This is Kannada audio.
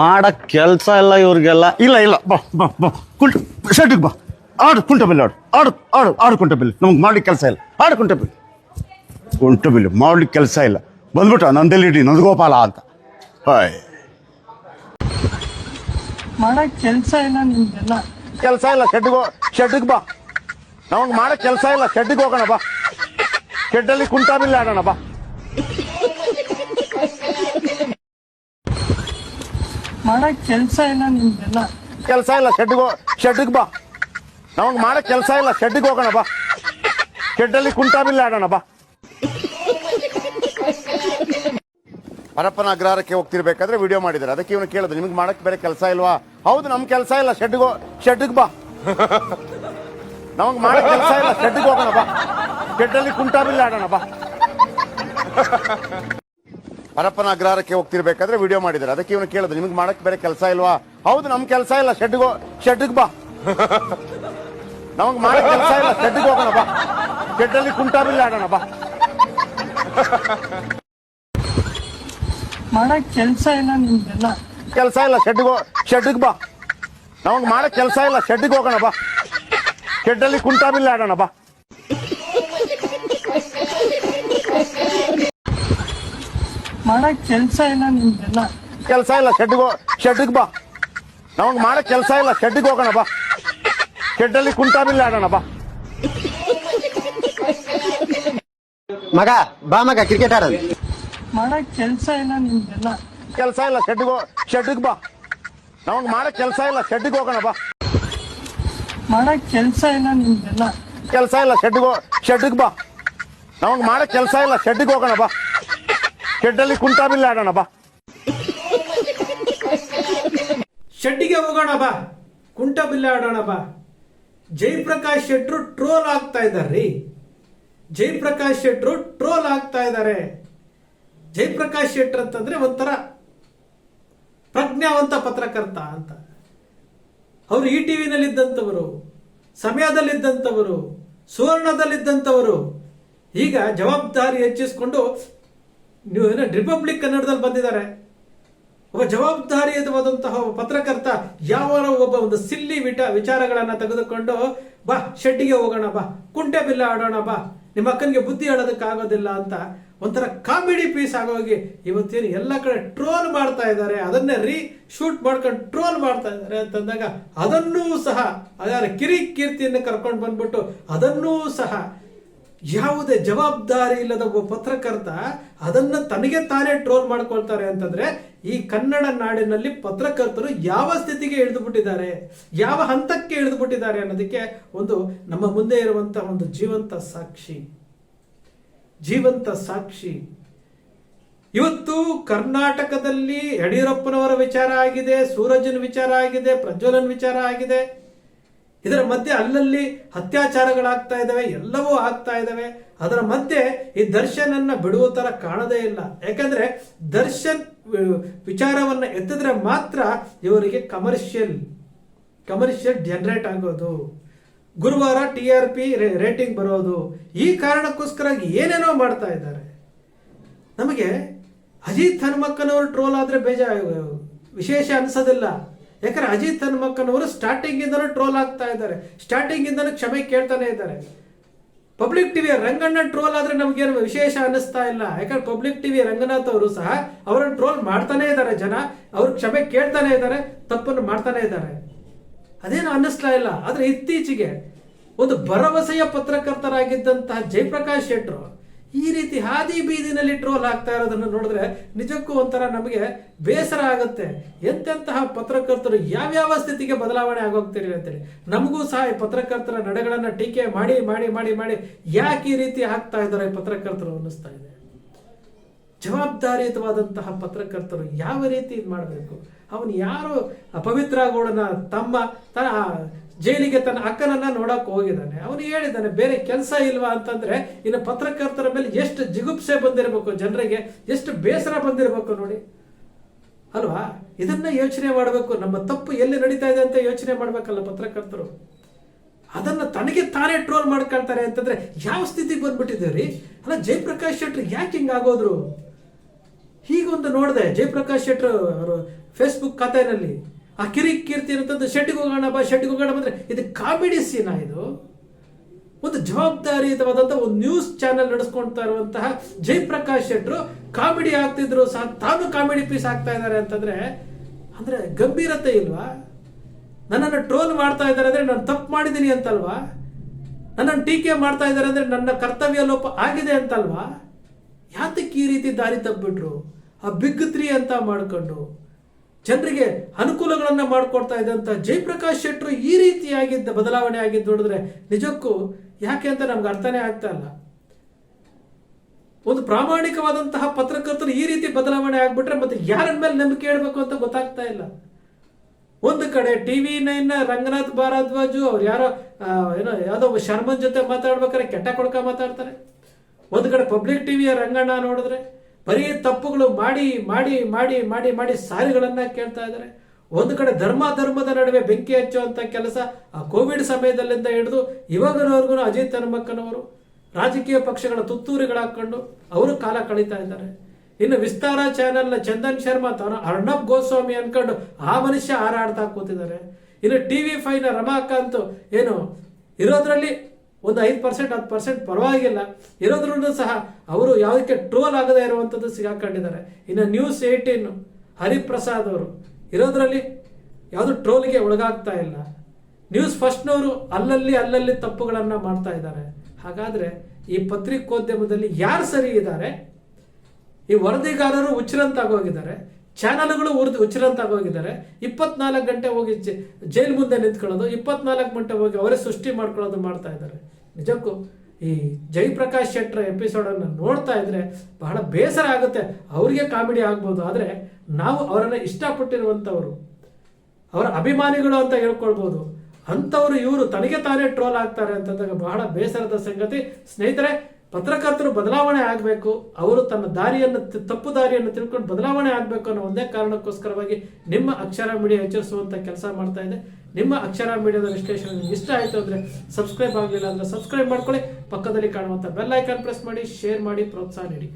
ಮಾಡಕ್ ಕೆಲಸ ಇಲ್ಲ ಇವ್ರಿಗೆಲ್ಲ. ಇಲ್ಲ ಇಲ್ಲ ಬಾ ಬಾ ಬಾ. ಕುಂಟ ಬಾ. ಆಡು ಕುಂಟಬಿಲ್ಲಿ ಆಡು. ಆಡು ಆಡು ಆಡು ಬಿಲ್ ನಮ್ಗೆ ಮಾಡ್ಲಿಕ್ಕೆ ಕೆಲಸ ಇಲ್ಲ. ಆಡು ಕುಂಟಬಿಲ್ಲಿ ಬಿಲ್ ಮಾಡ್ಲಿಕ್ಕೆ ಕೆಲಸ ಇಲ್ಲ. ಬಂದ್ಬಿಟ್ಟ ನಂದ ಗೋಪಾಲ ಅಂತ. ಹಾಯ್. ಮಾಡಕ್ ಕೆಲಸ ಇಲ್ಲ ಕೆಲಸ ಇಲ್ಲ ಶೆಡ್ಗೆ ಶೆಡ್ಗೆ ಬಾ. ನಮಗೆ ಮಾಡಕ್ ಕೆಲಸ ಇಲ್ಲ ಶೆಡ್ಗೆ ಹೋಗೋಣ ಬಾ. ಶೆಡ್ಡಲ್ಲಿ ಬಿಲ್ ಆಡೋಣ ಬಾ. ಮಾಡಕ್ ಕೆಲಸ ಇಲ್ಲ ನಿಮ್ಗೆಲ್ಲ. ಕೆಲಸ ಇಲ್ಲ ಶೆಡ್ಗೆ ಶೆಡ್ಗೆ ಬಾ. ನಮಗೆ ಮಾಡಕ್ ಕೆಲಸ ಇಲ್ಲ ಶೆಡ್ಗೆ ಹೋಗೋಣ ಬಾ. ಶೆಡ್ಡಲ್ಲಿ ಕುಂಟಾಬಿಲ್ಲ ಆಡೋಣ ಬಾ. ಹರಪ್ಪನ ಅಗ್ರಹಾರಕ್ಕೆ ಹೋಗ್ತಿರ್ಬೇಕಾದ್ರೆ ವಿಡಿಯೋ ಮಾಡಿದ್ದಾರೆ. ಅದಕ್ಕೆ ಇವನು ಕೇಳಿದ್ರು ನಿಮ್ಗೆ ಮಾಡಕ್ ಬೇರೆ ಕೆಲಸ ಇಲ್ವಾ? ಹೌದು ನಮ್ ಕೆಲಸ ಇಲ್ಲ ಶೆಡ್ಗೆ ಶೆಡ್ಗೆ ಬಾ. ನಮಗೆ ಮಾಡಕ್ ಕೆಲಸ ಇಲ್ಲ ಶೆಡ್ಗೆ ಹೋಗೋಣ ಬಾ. ಶೆಡ್ಡಲ್ಲಿ ಕುಂಟಾಬಿಲ್ಲ ಆಡೋಣ ಬಾ. ಪರಪ್ಪನ ಅಗ್ರಹಾರಕ್ಕೆ ಹೋಗ್ತಿರ್ಬೇಕಾದ್ರೆ ವಿಡಿಯೋ ಮಾಡಿದ್ದಾರೆ. ಅದಕ್ಕೆ ಇವನು ಕೇಳಿದ್ರು ನಿಮ್ಗೆ ಮಾಡಕ್ ಬೇರೆ ಕೆಲಸ ಇಲ್ವಾ? ಹೌದು ನಮ್ ಕೆಲಸ ಇಲ್ಲ. ಶೆಡ್ಗೋ ಶೆಡ್ಗೆ ಬಾ. ನಮಗೆ ಮಾಡಕ್ ಕೆಲಸ ಇಲ್ಲ. ಶೆಡ್ಗೆ ಹೋಗೋಣ ಬಾ. ಶೆಡ್ಡಲ್ಲಿ ಕುಂಟಾಬಿಲ್ಲ ಆಡೋಣ ಬಾ. ಮಾಡಕ್ ಕೆಲಸ ಇಲ್ಲ ನಿಮ್ಗೆಲ್ಲ? ಕೆಲಸ ಇಲ್ಲ. ಶೆಡ್ಗೋ ಶೆಡ್ಗೆ ಬಾ. ನಮಗೆ ಮಾಡಕ್ ಕೆಲಸ ಇಲ್ಲ. ಶೆಡ್ಗೆ ಹೋಗೋಣ ಬಾ. ಶೆಡ್ಡಲ್ಲಿ ಕುಂಟಾಬಿಲ್ಲ ಆಡೋಣ ಬಾ. ಮಾಡಕ್ ಕೆಲ್ಸ ಇಲ್ಲ ಕೆಲಸ ಇಲ್ಲ ಶೆಡ್ಗೆ ಶೆಡ್ಗೆ ಬಾ. ನಮಗ್ ಮಾಡಕ್ ಕೆಲಸ ಇಲ್ಲ ಶೆಡ್ಗೆ ಹೋಗೋಣ ಬಾ. ಶೆಡ್ಡಲ್ಲಿ ಕುಂಟಾಬಿಲ್ಲ ಆಡೋಣ ಬಾ. ಮಗ ಬಾ ಮಗ ಕ್ರಿಕೆಟ್ ಆಡೋದು. ಮಾಡಕ್ ಕೆಲ್ಸ ಇಲ್ಲ ನಿಮ್ದೆಲ್ಲ ಕೆಲಸ ಇಲ್ಲ ಶೆಡ್ಗೆ ಶೆಡ್ಗೆ ಬಾ. ನಮಗ್ ಮಾಡಕ್ ಕೆಲಸ ಇಲ್ಲ ಶೆಡ್ಗೆ ಹೋಗೋಣ ಬಾ. ಮಾಡಕ್ ಕೆಲ್ಸ ಇಲ್ಲ ನಿಮ್ದೆಲ್ಲ ಕೆಲಸ ಇಲ್ಲ ಶೆಡ್ಗೆ ಶೆಡ್ಗೆ ಬಾ. ನಮಗ್ ಮಾಡಕ್ ಕೆಲಸ ಇಲ್ಲ ಶೆಡ್ಗೆ ಹೋಗೋಣ ಬಾ. ಶೆಡ್ಡಲ್ಲಿ ಕುಂಟಾಬಿಲ್ಲಿ ಆಡೋಣ, ಬಾ. ಶೆಡ್ಡಿಗೆ ಹೋಗೋಣ, ಬಾ. ಕುಂಟ ಬಿಲ್ಲ ಆಡೋಣ, ಬಾ. ಜಯಪ್ರಕಾಶ್ ಶೆಟ್ರು ಟ್ರೋಲ್ ಆಗ್ತಾ ಇದ್ದಾರೆ. ಜಯಪ್ರಕಾಶ್ ಶೆಟ್ರು ಟ್ರೋಲ್ ಆಗ್ತಾ ಇದ್ದಾರೆ. ಜಯಪ್ರಕಾಶ್ ಶೆಟ್ರ್ ಅಂತಂದ್ರೆ ಒಂಥರ ಪ್ರಜ್ಞಾವಂತ ಪತ್ರಕರ್ತ ಅಂತ. ಅವರು ಈ ಟಿವಿನಲ್ಲಿದ್ದಂಥವರು ಸಮಯದಲ್ಲಿದ್ದಂಥವರು, ಸುವರ್ಣದಲ್ಲಿದ್ದಂಥವರು, ಈಗ ಜವಾಬ್ದಾರಿ ಹೆಚ್ಚಿಸ್ಕೊಂಡು ನೀವು ಏನೋ ರಿಪಬ್ಲಿಕ್ ಕನ್ನಡದಲ್ಲಿ ಬಂದಿದ್ದಾರೆ. ಒಬ್ಬ ಜವಾಬ್ದಾರಿಯುತವಾದಂತಹ ಪತ್ರಕರ್ತ ಯಾವ ಒಬ್ಬ ಒಂದು ಸಿಲ್ಲಿ ವಿಟ ವಿಚಾರಗಳನ್ನು ತೆಗೆದುಕೊಂಡು, ಬಾ, ಶೆಡ್ಡಿಗೆ ಹೋಗೋಣ, ಬಾ, ಕುಂಟೆ ಬಿಲ್ಲ ಆಡೋಣ, ಬಾ, ನಿಮ್ಮ ಅಕ್ಕನಿಗೆ ಬುದ್ಧಿ ಆಡೋದಕ್ಕಾಗೋದಿಲ್ಲ ಅಂತ ಒಂಥರ ಕಾಮಿಡಿ ಪೀಸ್ ಆಗೋಗಿ ಇವತ್ತೇನು ಎಲ್ಲ ಕಡೆ ಟ್ರೋಲ್ ಮಾಡ್ತಾ ಇದ್ದಾರೆ. ಅದನ್ನೇ ರೀ ಶೂಟ್ ಮಾಡ್ಕೊಂಡು ಟ್ರೋಲ್ ಮಾಡ್ತಾ ಇದ್ದಾರೆ ಅಂತಂದಾಗ ಅದನ್ನೂ ಸಹ ಅದರ ಕಿರಿ ಕೀರ್ತಿಯನ್ನು ಕರ್ಕೊಂಡು ಬಂದ್ಬಿಟ್ಟು ಅದನ್ನೂ ಸಹ ಯಾವುದೇ ಜವಾಬ್ದಾರಿ ಇಲ್ಲದ ಒಬ್ಬ ಪತ್ರಕರ್ತ ಅದನ್ನ ತನಗೆ ತಾನೇ ಟ್ರೋಲ್ ಮಾಡ್ಕೊಳ್ತಾರೆ ಅಂತಂದ್ರೆ ಈ ಕನ್ನಡ ನಾಡಿನಲ್ಲಿ ಪತ್ರಕರ್ತರು ಯಾವ ಸ್ಥಿತಿಗೆ ಇಳಿದು ಬಿಟ್ಟಿದ್ದಾರೆ ಯಾವ ಹಂತಕ್ಕೆ ಇಳಿದು ಬಿಟ್ಟಿದ್ದಾರೆ ಅನ್ನೋದಕ್ಕೆ ಒಂದು ನಮ್ಮ ಮುಂದೆ ಇರುವಂತಹ ಒಂದು ಜೀವಂತ ಸಾಕ್ಷಿ. ಜೀವಂತ ಸಾಕ್ಷಿ. ಇವತ್ತು ಕರ್ನಾಟಕದಲ್ಲಿ ಯಡಿಯೂರಪ್ಪನವರ ವಿಚಾರ ಆಗಿದೆ ಸೂರಜನ್ ವಿಚಾರ ಆಗಿದೆ, ಪ್ರಜ್ವಲನ್ ವಿಚಾರ ಆಗಿದೆ. ಇದರ ಮಧ್ಯೆ ಅಲ್ಲಲ್ಲಿ ಅತ್ಯಾಚಾರಗಳಾಗ್ತಾ ಇದ್ದಾವೆ, ಎಲ್ಲವೂ ಆಗ್ತಾ ಇದ್ದಾವೆ. ಅದರ ಮಧ್ಯೆ ಈ ದರ್ಶನ್ ಅನ್ನ ಬಿಡುವ ತರ ಕಾಣದೇ ಇಲ್ಲ. ಯಾಕಂದ್ರೆ ದರ್ಶನ್ ವಿಚಾರವನ್ನ ಎತ್ತಿದ್ರೆ ಮಾತ್ರ ಇವರಿಗೆ ಕಮರ್ಷಿಯಲ್ ಕಮರ್ಷಿಯಲ್ ಜನರೇಟ್ ಆಗೋದು. ಗುರುವಾರ ಟಿ ಆರ್ ಪಿ ರೇಟಿಂಗ್ ಬರೋದು. ಈ ಕಾರಣಕ್ಕೋಸ್ಕರ ಏನೇನೋ ಮಾಡ್ತಾ ಇದ್ದಾರೆ. ನಮಗೆ ಅಜಿತ್ ಹನುಮಕ್ಕನವರು ಟ್ರೋಲ್ ಆದ್ರೆ ಬೇಜ ವಿಶೇಷ ಅನ್ಸೋದಿಲ್ಲ. ಯಾಕಂದ್ರೆ ಅಜಿತ್ ಹನುಮಕ್ಕನವರು ಸ್ಟಾರ್ಟಿಂಗ್ ಇಂದನೂ ಟ್ರೋಲ್ ಆಗ್ತಾ ಇದ್ದಾರೆ. ಸ್ಟಾರ್ಟಿಂಗ್ ಇಂದನೂ ಕ್ಷಮೆ ಕೇಳ್ತಾನೆ ಇದ್ದಾರೆ. ಪಬ್ಲಿಕ್ ಟಿವಿ ರಂಗಣ್ಣ ಟ್ರೋಲ್ ಆದ್ರೆ ನಮ್ಗೇನು ವಿಶೇಷ ಅನ್ನಿಸ್ತಾ ಇಲ್ಲ. ಯಾಕಂದ್ರೆ ಪಬ್ಲಿಕ್ ಟಿವಿ ರಂಗನಾಥ್ ಅವರು ಸಹ ಅವರನ್ನು ಟ್ರೋಲ್ ಮಾಡ್ತಾನೆ ಇದ್ದಾರೆ ಜನ. ಅವ್ರು ಕ್ಷಮೆ ಕೇಳ್ತಾನೆ ಇದ್ದಾರೆ, ತಪ್ಪನ್ನು ಮಾಡ್ತಾನೆ ಇದ್ದಾರೆ. ಅದೇನು ಅನ್ನಿಸ್ತಾ ಇಲ್ಲ. ಆದ್ರೆ ಇತ್ತೀಚೆಗೆ ಒಂದು ಭರವಸೆಯ ಪತ್ರಕರ್ತರಾಗಿದ್ದಂತಹ ಜಯಪ್ರಕಾಶ್ ಶೆಟ್ರು ಈ ರೀತಿ ಹಾದಿ ಬೀದಿನಲ್ಲಿ ಟ್ರೋಲ್ ಆಗ್ತಾ ಇರೋದನ್ನು ನೋಡಿದ್ರೆ ನಿಜಕ್ಕೂ ಒಂಥರ ನಮಗೆ ಬೇಸರ ಆಗುತ್ತೆ. ಎಂತೆಂತಹ ಪತ್ರಕರ್ತರು ಯಾವ್ಯಾವ ಸ್ಥಿತಿಗೆ ಬದಲಾವಣೆ ಆಗೋಗ್ತೀರಿ ಅಂತೇಳಿ. ನಮಗೂ ಸಹ ಈ ಪತ್ರಕರ್ತರ ನಡೆಗಳನ್ನ ಟೀಕೆ ಮಾಡಿ ಮಾಡಿ ಮಾಡಿ ಮಾಡಿ ಯಾಕೆ ಈ ರೀತಿ ಆಗ್ತಾ ಇದ್ದಾರೆ ಪತ್ರಕರ್ತರು ಅನ್ನಿಸ್ತಾ ಇದೆ. ಜವಾಬ್ದಾರಿಯುತವಾದಂತಹ ಪತ್ರಕರ್ತರು ಯಾವ ರೀತಿ ಇದು ಮಾಡಬೇಕು? ಅವನು ಯಾರು ಅಪವಿತ್ರ ಗೌಡನ ತಮ್ಮ ತನ್ನ ಜೈಲಿಗೆ ತನ್ನ ಅಕ್ಕನನ್ನ ನೋಡಕ್ ಹೋಗಿದ್ದಾನೆ. ಅವನು ಹೇಳಿದ್ದಾನೆ, ಬೇರೆ ಕೆಲಸ ಇಲ್ವಾ? ಅಂತಂದ್ರೆ, ಇನ್ನು ಪತ್ರಕರ್ತರ ಮೇಲೆ ಎಷ್ಟು ಜಿಗುಪ್ಸೆ ಬಂದಿರಬೇಕು ಜನರಿಗೆ, ಎಷ್ಟು ಬೇಸರ ಬಂದಿರಬೇಕು ನೋಡಿ. ಅಲ್ವಾ? ಇದನ್ನ ಯೋಚನೆ ಮಾಡಬೇಕು. ನಮ್ಮ ತಪ್ಪು ಎಲ್ಲಿ ನಡೀತಾ ಇದೆ ಅಂತ ಯೋಚನೆ ಮಾಡ್ಬೇಕಲ್ಲ ಪತ್ರಕರ್ತರು. ಅದನ್ನ ತನಗೆ ತಾನೇ ಟ್ರೋಲ್ ಮಾಡ್ಕೊಳ್ತಾರೆ ಅಂತಂದ್ರೆ, ಯಾವ ಸ್ಥಿತಿಗೆ ಬಂದ್ಬಿಟ್ಟಿದ್ದೀರಿ? ಅಲ್ಲ, ಜಯಪ್ರಕಾಶ್ ಶೆಟ್ರು ಯಾಕೆ ಹಿಂಗಾಗೋದ್ರು ಹೀಗೊಂದು ನೋಡಿದೆ, ಜಯಪ್ರಕಾಶ್ ಶೆಟ್ಟರ್ ಅವರು ಫೇಸ್ಬುಕ್ ಖಾತೆಯಲ್ಲಿ ಆ ಕಿರಿ ಕೀರ್ತಿ ಅಂತಂದು ಶೆಟ್ಟಿಗೆ ಹೋಗೋಣ, ಬಾ ಹೋಗೋಣ ಬಂದ್ರೆ ಇದು ಕಾಮಿಡಿ ಸೀನಾ ಇದು. ಒಂದು ಜವಾಬ್ದಾರಿಯುತವಾದಂತಹ ಒಂದು ನ್ಯೂಸ್ ಚಾನೆಲ್ ನಡೆಸ್ಕೊಳ್ತಾ ಇರುವಂತಹ ಜಯಪ್ರಕಾಶ್ ಶೆಟ್ರು ಕಾಮಿಡಿ ಆಗ್ತಿದ್ರು ಸಹ, ತಾನು ಕಾಮಿಡಿ ಪೀಸ್ ಆಗ್ತಾ ಇದ್ದಾರೆ ಅಂತಂದ್ರೆ, ಅಂದ್ರೆ ಗಂಭೀರತೆ ಇಲ್ವಾ? ನನ್ನನ್ನು ಟ್ರೋಲ್ ಮಾಡ್ತಾ ಇದ್ದಾರೆ ಅಂದ್ರೆ ನಾನು ತಪ್ಪು ಮಾಡಿದ್ದೀನಿ ಅಂತಲ್ವಾ? ನನ್ನನ್ನು ಟೀಕೆ ಮಾಡ್ತಾ ಇದ್ದಾರೆ ಅಂದ್ರೆ ನನ್ನ ಕರ್ತವ್ಯ ಲೋಪ ಆಗಿದೆ ಅಂತಲ್ವಾ? ಯಾತಕ್ಕೆ ಈ ರೀತಿ ದಾರಿ ತಪ್ಪಿಬಿಟ್ರು? ಆ ಬಿಗ್ ತ್ರೀ ಅಂತ ಮಾಡ್ಕೊಂಡು. ಜನರಿಗೆ ಅನುಕೂಲಗಳನ್ನು ಮಾಡಿಕೊಡ್ತಾ ಇದ್ದಂತ ಜಯಪ್ರಕಾಶ್ ಶೆಟ್ಟರು ಈ ರೀತಿಯಾಗಿದ್ದ ಬದಲಾವಣೆ ಆಗಿದ್ದು ನೋಡಿದ್ರೆ ನಿಜಕ್ಕೂ ಯಾಕೆ ಅಂತ ನಮ್ಗೆ ಅರ್ಥನೇ ಆಗ್ತಾ ಇಲ್ಲ. ಒಂದು ಪ್ರಾಮಾಣಿಕವಾದಂತಹ ಪತ್ರಕರ್ತರು ಈ ರೀತಿ ಬದಲಾವಣೆ ಆಗ್ಬಿಟ್ರೆ ಮತ್ತೆ ಯಾರ ಮೇಲೆ ನಂಬಿಕೆ ಇಡಬೇಕು ಅಂತ ಗೊತ್ತಾಗ್ತಾ ಇಲ್ಲ. ಒಂದು ಕಡೆ ಟಿವಿ ನೈನ್ ರಂಗನಾಥ್ ಭಾರದ್ವಾಜು ಅವ್ರು ಯಾರೋ ಏನೋ ಯಾವುದೋ ಶರ್ಮನ್ ಜೊತೆ ಮಾತಾಡ್ಬೇಕಾದ್ರೆ ಕೆಟ್ಟ ಕೊಡ್ಕ ಮಾತಾಡ್ತಾರೆ. ಒಂದು ಕಡೆ ಪಬ್ಲಿಕ್ ಟಿವಿಯ ರಂಗಣ್ಣ ನೋಡಿದ್ರೆ ಬರೀ ತಪ್ಪುಗಳು ಮಾಡಿ ಮಾಡಿ ಮಾಡಿ ಮಾಡಿ ಮಾಡಿ ಸಾರಿಗಳನ್ನು ಕೇಳ್ತಾ ಇದ್ದಾರೆ. ಒಂದು ಕಡೆ ಧರ್ಮ, ಧರ್ಮದ ನಡುವೆ ಬೆಂಕಿ ಹಚ್ಚುವಂಥ ಕೆಲಸ ಆ ಕೋವಿಡ್ ಸಮಯದಲ್ಲಿಂದ ಹಿಡಿದು ಇವಾಗನವರೆಗೂ ಅಜಿತ್ ಹನುಮಕ್ಕನವರು ರಾಜಕೀಯ ಪಕ್ಷಗಳ ತುತ್ತೂರಿಗಳಾಕೊಂಡು ಅವರು ಕಾಲ ಕಳೀತಾ ಇದ್ದಾರೆ. ಇನ್ನು ವಿಸ್ತಾರ ಚಾನೆಲ್ನ ಚಂದನ್ ಶರ್ಮಾ ತಾನು ಅರ್ಣಬ್ ಗೋಸ್ವಾಮಿ ಅನ್ಕೊಂಡು ಆ ಮನುಷ್ಯ ಹಾರಾಡ್ತಾ ಕೂತಿದ್ದಾರೆ. ಇನ್ನು ಟಿವಿ ಫೈವ್ನ ರಮಾಕಾಂತ್ ಏನು ಇರೋದ್ರಲ್ಲಿ ಒಂದು ಐದು ಪರ್ಸೆಂಟ್ ಹತ್ತು ಪರ್ಸೆಂಟ್ ಪರವಾಗಿಲ್ಲ. ಇರೋದ್ರೂ ಸಹ ಅವರು ಯಾವುದಕ್ಕೆ ಟ್ರೋಲ್ ಆಗದೇ ಇರುವಂಥದ್ದು ಸಿಗಾಕೊಂಡಿದ್ದಾರೆ. ಇನ್ನು ನ್ಯೂಸ್ ಏಯ್ಟೀನ್ ಹರಿಪ್ರಸಾದ್ ಅವರು, ಇರೋದ್ರಲ್ಲಿ ಯಾವುದು ಟ್ರೋಲ್ಗೆ ಒಳಗಾಗ್ತಾ ಇಲ್ಲ. ನ್ಯೂಸ್ ಫಸ್ಟ್ನವರು ಅಲ್ಲಲ್ಲಿ ಅಲ್ಲಲ್ಲಿ ತಪ್ಪುಗಳನ್ನು ಮಾಡ್ತಾ ಇದ್ದಾರೆ. ಹಾಗಾದರೆ ಈ ಪತ್ರಿಕೋದ್ಯಮದಲ್ಲಿ ಯಾರು ಸರಿ ಇದ್ದಾರೆ? ಈ ವರದಿಗಾರರು ಹುಚ್ಚರಂತಾಗೋಗಿದ್ದಾರೆ ಚಾನಲ್ಗಳು ಉರ್ದು ಹುಚ್ಚರಂತಾಗೋಗಿದ್ದಾರೆ ಇಪ್ಪತ್ನಾಲ್ಕು ಗಂಟೆ ಹೋಗಿ ಜೈಲ್ ಮುಂದೆ ನಿಂತ್ಕೊಳ್ಳೋದು, ಇಪ್ಪತ್ನಾಲ್ಕು ಗಂಟೆ ಹೋಗಿ ಅವರೇ ಸೃಷ್ಟಿ ಮಾಡ್ಕೊಳ್ಳೋದು ಮಾಡ್ತಾ ಇದ್ದಾರೆ. ನಿಜಕ್ಕೂ ಈ ಜಯಪ್ರಕಾಶ್ ಶೆಟ್ಟರ ಎಪಿಸೋಡ್ ಅನ್ನು ನೋಡ್ತಾ ಇದ್ರೆ ಬಹಳ ಬೇಸರ ಆಗುತ್ತೆ. ಅವರಿಗೆ ಕಾಮಿಡಿ ಆಗ್ಬೋದು, ಆದ್ರೆ ನಾವು ಅವರನ್ನ ಇಷ್ಟಪಟ್ಟಿರುವಂಥವರು, ಅವರ ಅಭಿಮಾನಿಗಳು ಅಂತ ಹೇಳ್ಕೊಳ್ಬೋದು, ಅಂಥವ್ರು ಇವರು ತನಗೆ ತಾನೇ ಟ್ರೋಲ್ ಆಗ್ತಾರೆ ಅಂತಂದಾಗ ಬಹಳ ಬೇಸರದ ಸಂಗತಿ. ಸ್ನೇಹಿತರೆ ಪತ್ರಕರ್ತರು ಬದಲಾವಣೆ ಆಗಬೇಕು, ಅವರು ತನ್ನ ದಾರಿಯನ್ನು ತಪ್ಪು ದಾರಿಯನ್ನು ತಿಳ್ಕೊಂಡು ಬದಲಾವಣೆ ಆಗಬೇಕು ಅನ್ನೋ ಒಂದೇ ಕಾರಣಕ್ಕೋಸ್ಕರವಾಗಿ ನಿಮ್ಮ ಅಕ್ಷರ ಮೀಡಿಯಾ ಎಚ್ಚರಿಸುವಂಥ ಕೆಲಸ ಮಾಡ್ತಾ ಇದೆ. ನಿಮ್ಮ ಅಕ್ಷರ ಮೀಡಿಯಾದ ವಿಶ್ಲೇಷಣೆ ನಿಮ್ಗೆ ಇಷ್ಟ ಆಯ್ತು ಅಂದ್ರೆ ಸಬ್ಸ್ಕ್ರೈಬ್ ಆಗಲಿಲ್ಲ ಅಂದ್ರೆ ಸಬ್ಸ್ಕ್ರೈಬ್ ಮಾಡ್ಕೊಳ್ಳಿ. ಪಕ್ಕದಲ್ಲಿ ಕಾಣುವಂತ ಬೆಲ್ ಐಕಾನ್ ಪ್ರೆಸ್ ಮಾಡಿ, ಶೇರ್ ಮಾಡಿ, ಪ್ರೋತ್ಸಾಹ ನೀಡಿ.